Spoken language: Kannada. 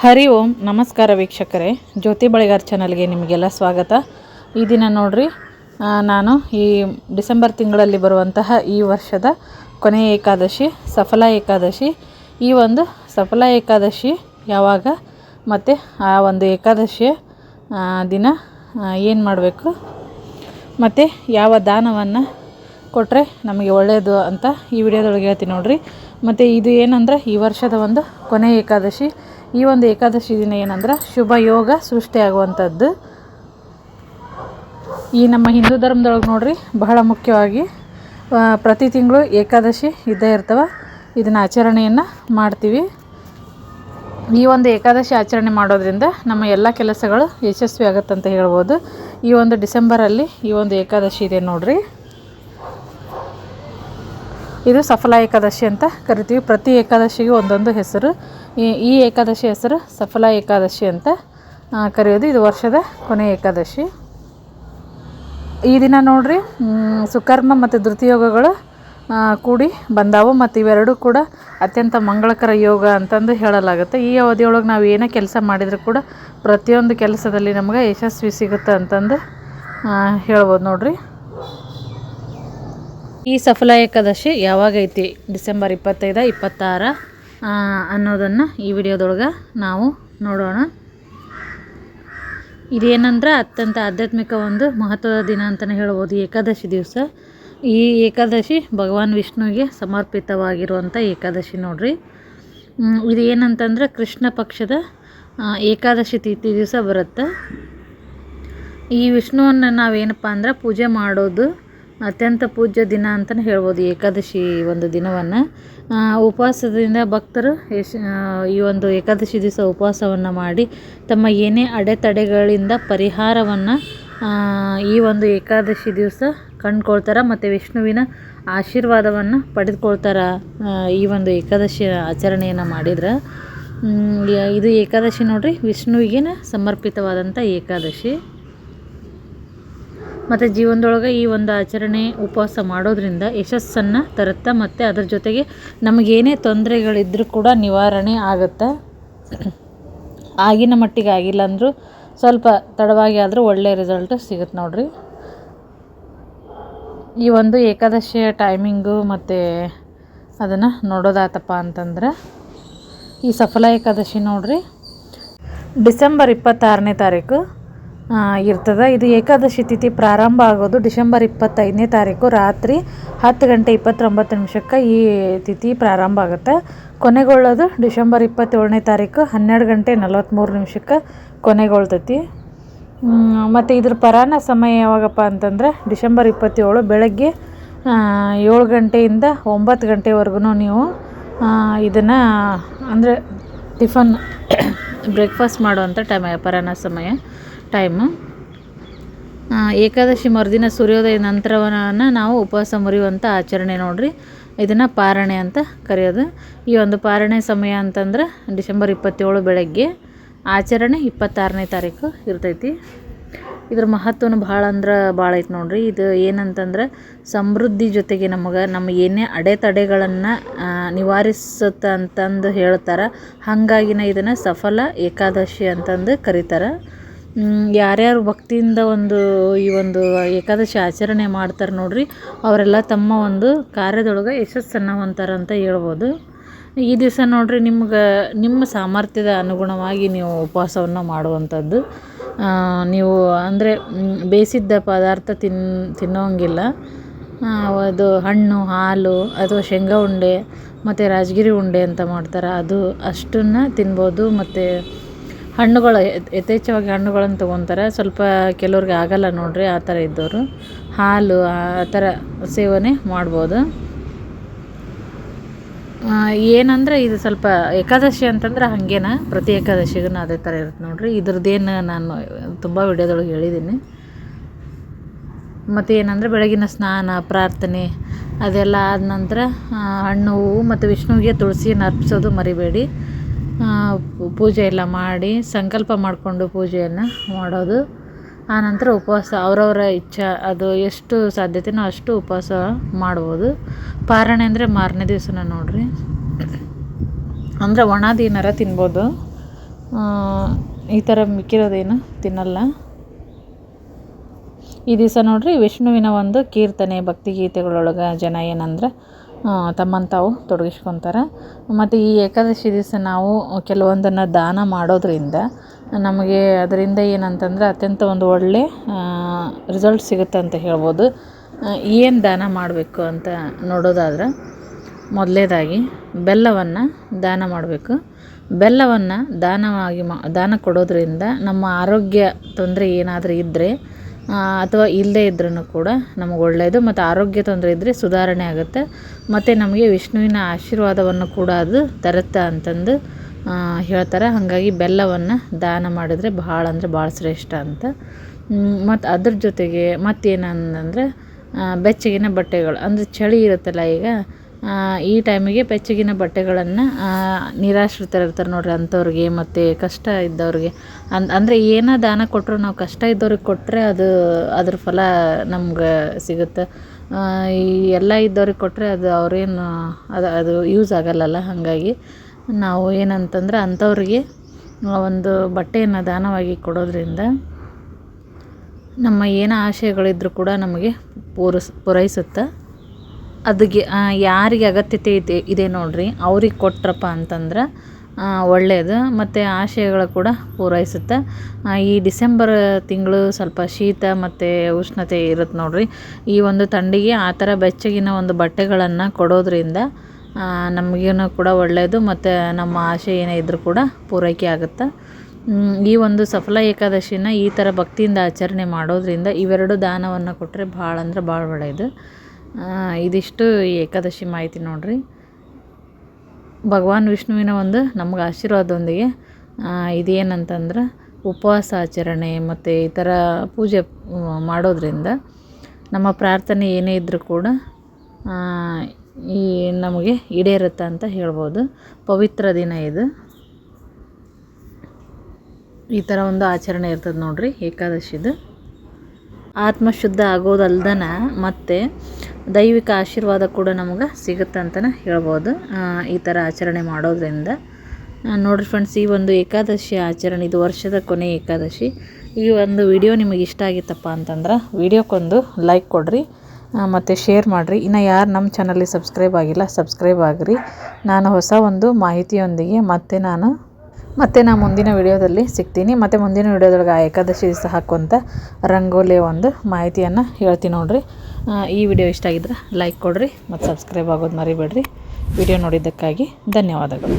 ಹರಿ ಓಂ, ನಮಸ್ಕಾರ ವೀಕ್ಷಕರೇ. ಜ್ಯೋತಿ ಬಳಿಗಾರ್ ಚಾನಲ್ಗೆ ನಿಮಗೆಲ್ಲ ಸ್ವಾಗತ. ಈ ದಿನ ನೋಡ್ರಿ ನಾನು ಈ ಡಿಸೆಂಬರ್ ತಿಂಗಳಲ್ಲಿ ಬರುವಂತಹ ಈ ವರ್ಷದ ಕೊನೆಯ ಏಕಾದಶಿ, ಸಫಲ ಏಕಾದಶಿ. ಈ ಒಂದು ಸಫಲ ಏಕಾದಶಿ ಯಾವಾಗ ಮತ್ತು ಆ ಒಂದು ಏಕಾದಶಿಯ ದಿನ ಏನು ಮಾಡಬೇಕು, ಮತ್ತು ಯಾವ ದಾನವನ್ನು ಕೊಟ್ಟರೆ ನಮಗೆ ಒಳ್ಳೆಯದು ಅಂತ ಈ ವಿಡಿಯೋದೊಳಗೆ ಹೇಳ್ತೀನಿ ನೋಡ್ರಿ. ಮತ್ತು ಇದು ಏನಂದ್ರೆ ಈ ವರ್ಷದ ಒಂದು ಕೊನೆ ಏಕಾದಶಿ. ಈ ಒಂದು ಏಕಾದಶಿ ದಿನ ಏನಂದ್ರೆ ಶುಭ ಯೋಗ ಸೃಷ್ಟಿಯಾಗುವಂಥದ್ದು ಈ ನಮ್ಮ ಹಿಂದೂ ಧರ್ಮದೊಳಗೆ ನೋಡ್ರಿ, ಬಹಳ ಮುಖ್ಯವಾಗಿ ಪ್ರತಿ ತಿಂಗಳು ಏಕಾದಶಿ ಇದ್ದೇ ಇರ್ತವೆ. ಇದನ್ನು ಆಚರಣೆಯನ್ನು ಮಾಡ್ತೀವಿ. ಈ ಒಂದು ಏಕಾದಶಿ ಆಚರಣೆ ಮಾಡೋದ್ರಿಂದ ನಮ್ಮ ಎಲ್ಲ ಕೆಲಸಗಳು ಯಶಸ್ವಿ ಆಗುತ್ತಂತ ಹೇಳ್ಬೋದು. ಈ ಒಂದು ಡಿಸೆಂಬರಲ್ಲಿ ಈ ಒಂದು ಏಕಾದಶಿ ಇದೆ ನೋಡ್ರಿ. ಇದು ಸಫಲ ಏಕಾದಶಿ ಅಂತ ಕರಿತೀವಿ. ಪ್ರತಿ ಏಕಾದಶಿಗೂ ಒಂದೊಂದು ಹೆಸರು. ಈ ಏಕಾದಶಿ ಹೆಸರು ಸಫಲ ಏಕಾದಶಿ ಅಂತ ಕರೆಯೋದು ಇದು ವರ್ಷದ ಕೊನೆ ಏಕಾದಶಿ. ಈ ದಿನ ನೋಡ್ರಿ ಸುಕರ್ಮ ಮತ್ತು ಧೃತಿಯೋಗಗಳು ಕೂಡಿ ಬಂದಾವು ಮತ್ತು ಇವೆರಡೂ ಕೂಡ ಅತ್ಯಂತ ಮಂಗಳಕರ ಯೋಗ ಅಂತಂದು ಹೇಳಲಾಗುತ್ತೆ. ಈ ಅವಧಿಯೊಳಗೆ ನಾವು ಏನೇ ಕೆಲಸ ಮಾಡಿದರೂ ಕೂಡ ಪ್ರತಿಯೊಂದು ಕೆಲಸದಲ್ಲಿ ನಮಗೆ ಯಶಸ್ವಿ ಸಿಗುತ್ತೆ ಅಂತಂದು ಹೇಳ್ಬೋದು ನೋಡ್ರಿ. ಈ ಸಫಲ ಏಕಾದಶಿ ಯಾವಾಗ ಐತಿ? ಡಿಸೆಂಬರ್ ಇಪ್ಪತ್ತೈದು, ಇಪ್ಪತ್ತಾರ. ಅನ್ನೋದನ್ನು ಈ ವಿಡಿಯೋದೊಳಗೆ ನಾವು ನೋಡೋಣ. ಇದೇನಂದ್ರೆ ಅತ್ಯಂತ ಆಧ್ಯಾತ್ಮಿಕ ಒಂದು ಮಹತ್ವದ ದಿನ ಅಂತಲೇ ಹೇಳ್ಬೋದು. ಏಕಾದಶಿ ದಿವಸ. ಈ ಏಕಾದಶಿ ಭಗವಾನ್ ವಿಷ್ಣುವಿಗೆ ಸಮರ್ಪಿತವಾಗಿರುವಂಥ ಏಕಾದಶಿ ನೋಡಿರಿ. ಇದು ಏನಂತಂದ್ರೆ ಕೃಷ್ಣ ಪಕ್ಷದ ಏಕಾದಶಿ ತಿಥಿ ದಿವಸ ಬರುತ್ತೆ. ಈ ವಿಷ್ಣುವನ್ನು ನಾವೇನಪ್ಪ ಅಂದ್ರೆ ಪೂಜೆ ಮಾಡೋದು ಅತ್ಯಂತ ಪೂಜ್ಯ ದಿನ ಅಂತಲೇ ಹೇಳ್ಬೋದು, ಏಕಾದಶಿ ಒಂದು ದಿನವನ್ನು. ಉಪವಾಸದಿಂದ ಭಕ್ತರು ಈ ಒಂದು ಏಕಾದಶಿ ದಿವಸ ಉಪವಾಸವನ್ನು ಮಾಡಿ ತಮ್ಮ ಏನೇ ಅಡೆತಡೆಗಳಿಂದ ಪರಿಹಾರವನ್ನು ಈ ಒಂದು ಏಕಾದಶಿ ದಿವಸ ಕಂಡ್ಕೊಳ್ತಾರೆ ಮತ್ತು ವಿಷ್ಣುವಿನ ಆಶೀರ್ವಾದವನ್ನು ಪಡೆದುಕೊಳ್ತಾರೆ ಈ ಒಂದು ಏಕಾದಶಿ ಆಚರಣೆಯನ್ನು ಮಾಡಿದ್ರೆ. ಇದು ಏಕಾದಶಿ ನೋಡಿರಿ ವಿಷ್ಣುವಿಗೆ ಸಮರ್ಪಿತವಾದಂಥ ಏಕಾದಶಿ. ಮತ್ತು ಜೀವನದೊಳಗೆ ಈ ಒಂದು ಆಚರಣೆ ಉಪವಾಸ ಮಾಡೋದ್ರಿಂದ ಯಶಸ್ಸನ್ನು ತರುತ್ತೆ ಮತ್ತು ಅದ್ರ ಜೊತೆಗೆ ನಮಗೇನೇ ತೊಂದರೆಗಳಿದ್ದರೂ ಕೂಡ ನಿವಾರಣೆ ಆಗುತ್ತೆ? ಆಗಿನ ಮಟ್ಟಿಗೆ ಆಗಿಲ್ಲ ಅಂದರೂ ಸ್ವಲ್ಪ ತಡವಾಗಿ ಆದರೂ ಒಳ್ಳೆಯ ರಿಸಲ್ಟ್ ಸಿಗುತ್ತೆ ನೋಡಿರಿ. ಈ ಒಂದು ಏಕಾದಶಿಯ ಟೈಮಿಂಗು ಮತ್ತು ಅದನ್ನು ನೋಡೋದಾತಪ್ಪ ಅಂತಂದ್ರೆ ಈ ಸಫಲ ಏಕಾದಶಿ ನೋಡ್ರಿ. ಡಿಸೆಂಬರ್ ಇಪ್ಪತ್ತಾರನೇ ತಾರೀಕು. ಇರ್ತದೆ. ಇದು ಏಕಾದಶಿ ತಿಥಿ ಪ್ರಾರಂಭ ಆಗೋದು ಡಿಸೆಂಬರ್ ಇಪ್ಪತ್ತೈದನೇ ತಾರೀಕು ರಾತ್ರಿ ಹತ್ತು ಗಂಟೆ ಇಪ್ಪತ್ತೊಂಬತ್ತು ನಿಮಿಷಕ್ಕೆ ಈ ತಿಥಿ ಪ್ರಾರಂಭ ಆಗುತ್ತೆ. ಕೊನೆಗೊಳ್ಳೋದು ಡಿಸೆಂಬರ್ ಇಪ್ಪತ್ತೇಳನೇ ತಾರೀಕು ಹನ್ನೆರಡು ಗಂಟೆ ನಲವತ್ತ್ಮೂರು ನಿಮಿಷಕ್ಕೆ ಕೊನೆಗೊಳ್ತೈತಿ. ಮತ್ತು ಇದ್ರ ಪರಾನ ಸಮಯ ಯಾವಾಗಪ್ಪ ಅಂತಂದ್ರೆ ಡಿಸೆಂಬರ್ ಇಪ್ಪತ್ತೇಳು ಬೆಳಗ್ಗೆ ಏಳು ಗಂಟೆಯಿಂದ ಒಂಬತ್ತು ಗಂಟೆವರೆಗೂ ನೀವು ಇದನ್ನು ಅಂದರೆ ಟಿಫನ್ ಬ್ರೇಕ್ಫಾಸ್ಟ್ ಮಾಡುವಂಥ ಟೈಮ್ ಪರಾನ ಸಮಯ. ಟೈಮು ಏಕಾದಶಿ ಮರುದಿನ ಸೂರ್ಯೋದಯ ನಂತರವನ್ನು ನಾವು ಉಪವಾಸ ಮುರಿಯುವಂಥ ಆಚರಣೆ ನೋಡ್ರಿ. ಇದನ್ನು ಪಾರಣೆ ಅಂತ ಕರೆಯೋದು. ಈ ಒಂದು ಪಾರಣೆ ಸಮಯ ಅಂತಂದ್ರೆ ಡಿಸೆಂಬರ್ ಇಪ್ಪತ್ತೇಳು ಬೆಳಗ್ಗೆ ಆಚರಣೆ ಇಪ್ಪತ್ತಾರನೇ ತಾರೀಕು ಇರ್ತೈತಿ. ಇದ್ರ ಮಹತ್ವನು ಭಾಳ ಅಂದ್ರೆ ಭಾಳ ಐತೆ ನೋಡ್ರಿ. ಇದು ಏನಂತಂದ್ರೆ ಸಮೃದ್ಧಿ ಜೊತೆಗೆ ನಮಗೆ ನಮ್ಮ ಏನೇ ಅಡೆತಡೆಗಳನ್ನು ನಿವಾರಿಸುತ್ತೆ ಅಂತಂದು ಹೇಳ್ತಾರೆ. ಹಾಗಾಗಿನ ಇದನ್ನು ಸಫಲ ಏಕಾದಶಿ ಅಂತಂದು ಕರೀತಾರೆ. ಯಾರ್ಯಾರು ಭಕ್ತಿಯಿಂದ ಒಂದು ಈ ಒಂದು ಏಕಾದಶಿ ಆಚರಣೆ ಮಾಡ್ತಾರೆ ನೋಡಿರಿ, ಅವರೆಲ್ಲ ತಮ್ಮ ಒಂದು ಕಾರ್ಯದೊಳಗೆ ಯಶಸ್ಸನ್ನು ಹೊಂತಾರೆ ಅಂತ ಹೇಳ್ಬೋದು. ಈ ದಿವಸ ನೋಡಿರಿ, ನಿಮ್ಗೆ, ನಿಮ್ಮ ಸಾಮರ್ಥ್ಯದ ಅನುಗುಣವಾಗಿ ನೀವು ಉಪವಾಸವನ್ನು ಮಾಡುವಂಥದ್ದು. ನೀವು ಅಂದರೆ ಬೇಯಿಸಿದ್ದ ಪದಾರ್ಥ ತಿನ್, ತಿನ್ನೋಂಗಿಲ್ಲ. ಅದು ಹಣ್ಣು, ಹಾಲು, ಅಥವಾ ಶೇಂಗಾ ಉಂಡೆ, ಮತ್ತು ರಾಜಗಿರಿ ಉಂಡೆ ಅಂತ ಮಾಡ್ತಾರೆ, ಅದು ಅಷ್ಟನ್ನು ತಿನ್ಬೋದು, ಮತ್ತು ಹಣ್ಣುಗಳು ಯಥ್- ಯಥೇಚ್ಛವಾಗಿ ಹಣ್ಣುಗಳನ್ನು ತೊಗೊತಾರೆ. ಸ್ವಲ್ಪ ಕೆಲವ್ರಿಗೆ ಆಗಲ್ಲ ನೋಡ್ರಿ, ಆ ಥರ ಇದ್ದವರು. ಹಾಲು, ಆ ಥರ ಸೇವನೆ ಮಾಡ್ಬೋದು. ಏನಂದರೆ ಇದು ಸ್ವಲ್ಪ ಏಕಾದಶಿ ಅಂತಂದ್ರೆ ಹಾಗೇನ, ಪ್ರತಿ ಏಕಾದಶಿಗೂ ಅದೇ ಥರ ಇರುತ್ತೆ ನೋಡ್ರಿ. ಇದ್ರದ್ದೇನು ನಾನು ತುಂಬ ವಿಡಿಯೋದೊಳಗೆ ಹೇಳಿದ್ದೀನಿ. ಮತ್ತು ಏನಂದರೆ ಬೆಳಗಿನ ಸ್ನಾನ, ಪ್ರಾರ್ಥನೆ, ಅದೆಲ್ಲ ಆದ ನಂತರ ಹಣ್ಣು ಹೂವು ಮತ್ತು ವಿಷ್ಣುವಿಗೆ ತುಳಸಿಯನ್ನು ಅರ್ಪಿಸೋದು ಮರಿಬೇಡಿ. ಪೂಜೆ ಎಲ್ಲ ಮಾಡಿ ಸಂಕಲ್ಪ ಮಾಡಿಕೊಂಡು ಪೂಜೆಯನ್ನು ಮಾಡೋದು. ಆನಂತರ ಉಪವಾಸ, ಅವರವರ ಇಚ್ಛೆ, ಅದು ಎಷ್ಟು ಸಾಧ್ಯತೆನೋ ಅಷ್ಟು ಉಪವಾಸ ಮಾಡ್ಬೋದು. ಪಾರಣೆ ಅಂದರೆ ಮಾರನೇ ದಿವಸನ ನೋಡ್ರಿ. ಅಂದರೆ ಒಣದು ಏನಾರ ತಿನ್ಬೋದು ಈ ಥರ ಮಿಕ್ಕಿರೋದೇನು ತಿನ್ನಲ್ಲ. ಈ ದಿವಸ ನೋಡ್ರಿ ವಿಷ್ಣುವಿನ ಒಂದು ಕೀರ್ತನೆ ಭಕ್ತಿಗೀತೆಗಳೊಳಗೆ ಜನ ಏನಂದ್ರೆ ತಮ್ಮನ್ನು ತಾವು ತೊಡಗಿಸ್ಕೊತಾರೆ. ಮತ್ತು ಈ ಏಕಾದಶಿ ದಿವಸ ನಾವು ಕೆಲವೊಂದನ್ನು ದಾನ ಮಾಡೋದ್ರಿಂದ ನಮಗೆ ಅದರಿಂದ ಏನಂತಂದ್ರೆ ಅತ್ಯಂತ ಒಂದು ಒಳ್ಳೆ ರಿಸಲ್ಟ್ ಸಿಗುತ್ತೆ ಅಂತ ಹೇಳ್ಬೋದು. ಏನು ದಾನ ಮಾಡಬೇಕು ಅಂತ ನೋಡೋದಾದ್ರೆ ಮೊದಲೇದಾಗಿ ಬೆಲ್ಲವನ್ನು ದಾನ ಮಾಡಬೇಕು. ಬೆಲ್ಲವನ್ನು ದಾನವಾಗಿ ಮಾ, ದಾನ ಕೊಡೋದರಿಂದ ನಮ್ಮ ಆರೋಗ್ಯ ತೊಂದರೆ ಏನಾದರೂ ಇದ್ದರೆ ಅಥವಾ ಇಲ್ಲದೇ ಇದ್ರೂ ಕೂಡ ನಮಗೆ ಒಳ್ಳೆಯದು ಮತ್ತು ಆರೋಗ್ಯ ತೊಂದರೆ ಇದ್ದರೆ ಸುಧಾರಣೆ ಆಗುತ್ತೆ. ಮತ್ತು ನಮಗೆ ವಿಷ್ಣುವಿನ ಆಶೀರ್ವಾದವನ್ನು ಕೂಡ ಅದು ತರುತ್ತೆ ಅಂತಂದು ಹೇಳ್ತಾರೆ. ಹಾಗಾಗಿ ಬೆಲ್ಲವನ್ನು ದಾನ ಮಾಡಿದರೆ ಭಾಳ ಅಂದರೆ ಭಾಳ ಶ್ರೇಷ್ಠ ಅಂತ. ಮತ್ತು ಅದ್ರ ಜೊತೆಗೆ ಮತ್ತೇನಂದ್ರೆ ಬೆಚ್ಚಗಿನ ಬಟ್ಟೆಗಳು, ಅಂದರೆ ಚಳಿ ಇರುತ್ತಲ್ಲ ಈಗ ಈ ಟೈಮಿಗೆ ಬೆಚ್ಚಗಿನ ಬಟ್ಟೆಗಳನ್ನು ನಿರಾಶ್ರಿತರು ಇರ್ತಾರೆ ನೋಡ್ರಿ ಅಂಥವ್ರಿಗೆ, ಮತ್ತು ಕಷ್ಟ ಇದ್ದವ್ರಿಗೆ. ಅನ್ ಅಂದರೆ ಏನೇ ದಾನ ಕೊಟ್ಟರು ನಾವು ಕಷ್ಟ ಇದ್ದವ್ರಿಗೆ ಕೊಟ್ಟರೆ ಅದು, ಅದ್ರ ಫಲ ನಮ್ಗೆ ಸಿಗುತ್ತೆ. ಈ ಎಲ್ಲ ಇದ್ದವ್ರಿಗೆ ಕೊಟ್ಟರೆ ಅದು ಅವ್ರೇನು, ಅದು ಅದು ಯೂಸ್ ಆಗಲ್ಲಲ್ಲ ಹಾಗಾಗಿ ನಾವು ಏನಂತಂದ್ರೆ ಅಂಥವ್ರಿಗೆ ಒಂದು ಬಟ್ಟೆಯನ್ನು ದಾನವಾಗಿ ಕೊಡೋದ್ರಿಂದ ನಮ್ಮ ಏನೋ ಆಶಯಗಳಿದ್ದರೂ ಕೂಡ ನಮಗೆ ಪೂರೈಸ್, ಪೂರೈಸುತ್ತೆ. ಅದಕ್ಕೆ ಯಾರಿಗೆ ಅಗತ್ಯತೆ ಇದೆ ಇದೆ ನೋಡ್ರಿ. ಅವ್ರಿಗೆ ಕೊಟ್ರಪ್ಪ ಅಂತಂದ್ರೆ ಒಳ್ಳೆಯದು ಮತ್ತು ಆಶಯಗಳು ಕೂಡ ಪೂರೈಸುತ್ತೆ. ಈ ಡಿಸೆಂಬರ್ ತಿಂಗಳು ಸ್ವಲ್ಪ ಶೀತ ಮತ್ತು ಉಷ್ಣತೆ ಇರುತ್ತೆ ನೋಡ್ರಿ. ಈ ಒಂದು ಥಂಡಿಗೆ ಆ ಥರ ಬೆಚ್ಚಗಿನ ಒಂದು ಬಟ್ಟೆಗಳನ್ನು ಕೊಡೋದ್ರಿಂದ ನಮಗೇನು ಕೂಡ ಒಳ್ಳೆಯದು ಮತ್ತು ನಮ್ಮ ಆಶೆ ಏನೇ ಇದ್ದರೂ ಕೂಡ ಪೂರೈಕೆ ಆಗುತ್ತೆ. ಈ ಒಂದು ಸಫಲ ಏಕಾದಶಿನ ಈ ಥರ ಭಕ್ತಿಯಿಂದ ಆಚರಣೆ ಮಾಡೋದ್ರಿಂದ ಇವೆರಡು ದಾನವನ್ನು ಕೊಟ್ಟರೆ ಭಾಳ ಅಂದ್ರೆ ಭಾಳ ಒಳ್ಳೆಯದು ಇದಿಷ್ಟು ಏಕಾದಶಿ ಮಾಹಿತಿ ನೋಡ್ರಿ. ಭಗವಾನ್ ವಿಷ್ಣುವಿನ ಒಂದು ನಮ್ಗೆ ಆಶೀರ್ವಾದದೊಂದಿಗೆ ಇದೇನಂತಂದ್ರೆ ಉಪವಾಸ ಆಚರಣೆ ಮತ್ತು ಈ ಥರ ಪೂಜೆ ಮಾಡೋದರಿಂದ ನಮ್ಮ ಪ್ರಾರ್ಥನೆ ಏನೇ ಇದ್ದರೂ ಕೂಡ ಈ ನಮಗೆ ಈಡೇರುತ್ತೆ ಅಂತ ಹೇಳ್ಬೋದು. ಪವಿತ್ರ ದಿನ ಇದು. ಈ ಥರ ಒಂದು ಆಚರಣೆ ಇರ್ತದೆ ನೋಡ್ರಿ, ಏಕಾದಶಿದು. ಆತ್ಮಶುದ್ಧ ಆಗೋದಲ್ದನ ಮತ್ತು ದೈವಿಕ ಆಶೀರ್ವಾದ ಕೂಡ ನಮ್ಗೆ ಸಿಗುತ್ತೆ ಅಂತಲೇ ಹೇಳ್ಬೋದು. ಈ ಥರ ಆಚರಣೆ ಮಾಡೋದ್ರಿಂದ. ನೋಡಿರಿ ನೋಡ್ರಿ ಫ್ರೆಂಡ್ಸ್ ಈ ಒಂದು ಏಕಾದಶಿ ಆಚರಣೆ, ಇದು ವರ್ಷದ ಕೊನೆ ಏಕಾದಶಿ. ಈ ಒಂದು ವಿಡಿಯೋ ನಿಮಗೆ ಇಷ್ಟ ಆಗಿತ್ತಪ್ಪ ಅಂತಂದ್ರೆ ವಿಡಿಯೋಕ್ಕೊಂದು ಲೈಕ್ ಕೊಡಿರಿ ಮತ್ತು ಶೇರ್ ಮಾಡಿರಿ. ಇನ್ನು ಯಾರು ನಮ್ಮ ಚಾನಲ್ಗೆ ಸಬ್ಸ್ಕ್ರೈಬ್ ಆಗಿಲ್ಲ ಸಬ್ಸ್ಕ್ರೈಬ್ ಆಗಿರಿ. ನಾನು ಹೊಸ ಒಂದು ಮಾಹಿತಿಯೊಂದಿಗೆ ಮತ್ತೆ ನಾನು ಮತ್ತೆ ನಾನು ಮುಂದಿನ ವಿಡಿಯೋದಲ್ಲಿ ಸಿಗ್ತೀನಿ. ಮತ್ತು ಮುಂದಿನ ವಿಡಿಯೋದೊಳಗೆ ಆ ಏಕಾದಶಿ ಹಾಕುವಂಥ ರಂಗೋಲಿಯ ಒಂದು ಮಾಹಿತಿಯನ್ನು ಹೇಳ್ತೀನಿ ನೋಡಿರಿ. ಈ ವಿಡಿಯೋ ಇಷ್ಟ ಆಗಿದ್ರೆ ಲೈಕ್ ಕೊಡಿರಿ ಮತ್ತು ಸಬ್ಸ್ಕ್ರೈಬ್ ಆಗೋದು ಮರಿಬೇಡ್ರಿ. ವಿಡಿಯೋ ನೋಡಿದ್ದಕ್ಕಾಗಿ ಧನ್ಯವಾದಗಳು.